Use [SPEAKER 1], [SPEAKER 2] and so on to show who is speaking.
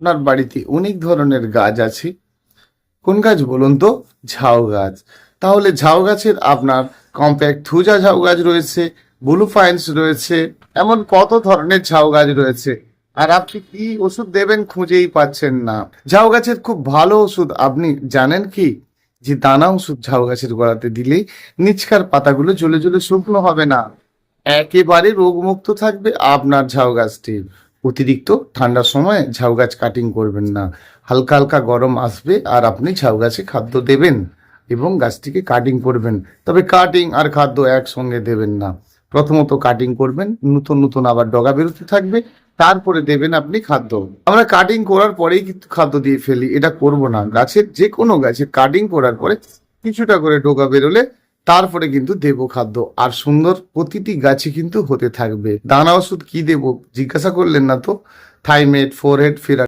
[SPEAKER 1] আপনার বাড়িতে অনেক ধরনের গাছ আছে। কোন গাছ বলুন তো? ঝাউ গাছ। তাহলে ঝাউ গাছের আপনার কম্প্যাক্ট থুজা ঝাউ গাছ রয়েছে ব্লু ফাইন্স রয়েছে, এমন কত ধরনের ঝাউ গাছ রয়েছে। আর আপনি কি ওষুধ দেবেন খুঁজেই পাচ্ছেন না। ঝাউ গাছের খুব ভালো ওষুধ, আপনি জানেন কি? যে দানা ওষুধ ঝাউ গাছের গোড়াতে দিলেই নিচকার পাতাগুলো জ্বলে জ্বলে শুকনো হবে না। একেবারে রোগমুক্ত থাকবে আপনার ঝাউ গাছটি অতিরিক্ত ঠান্ডার সময় ঝাউ গাছ কাটিং করবেন না। হালকা হালকা গরম আসবে আর আপনি ঝাউ গাছে খাদ্য দেবেন এবং গাছটিকে কাটিং করবেন। তবে কাটিং আর খাদ্য একসঙ্গে দেবেন না। প্রথমত কাটিং করবেন, নতুন নতুন আবার ডগা বেরোতে থাকবে, তারপরে দেবেন আপনি খাদ্য। আমরা কাটিং করার পরেই কিন্তু খাদ্য দিয়ে ফেলি, এটা করব না। গাছের যে কোনো গাছের কাটিং করার পরে কিছুটা করে ডোকা বেরোলে তারপরে কিন্তু দেব খাদ্য। আর সুন্দর প্রতিটি গাছে কিন্তু হতে থাকবে। দানা ওষুধ কি দেব? জিজ্ঞাসা করলেন না তো? থাইমেট ফোর হেড ফিরা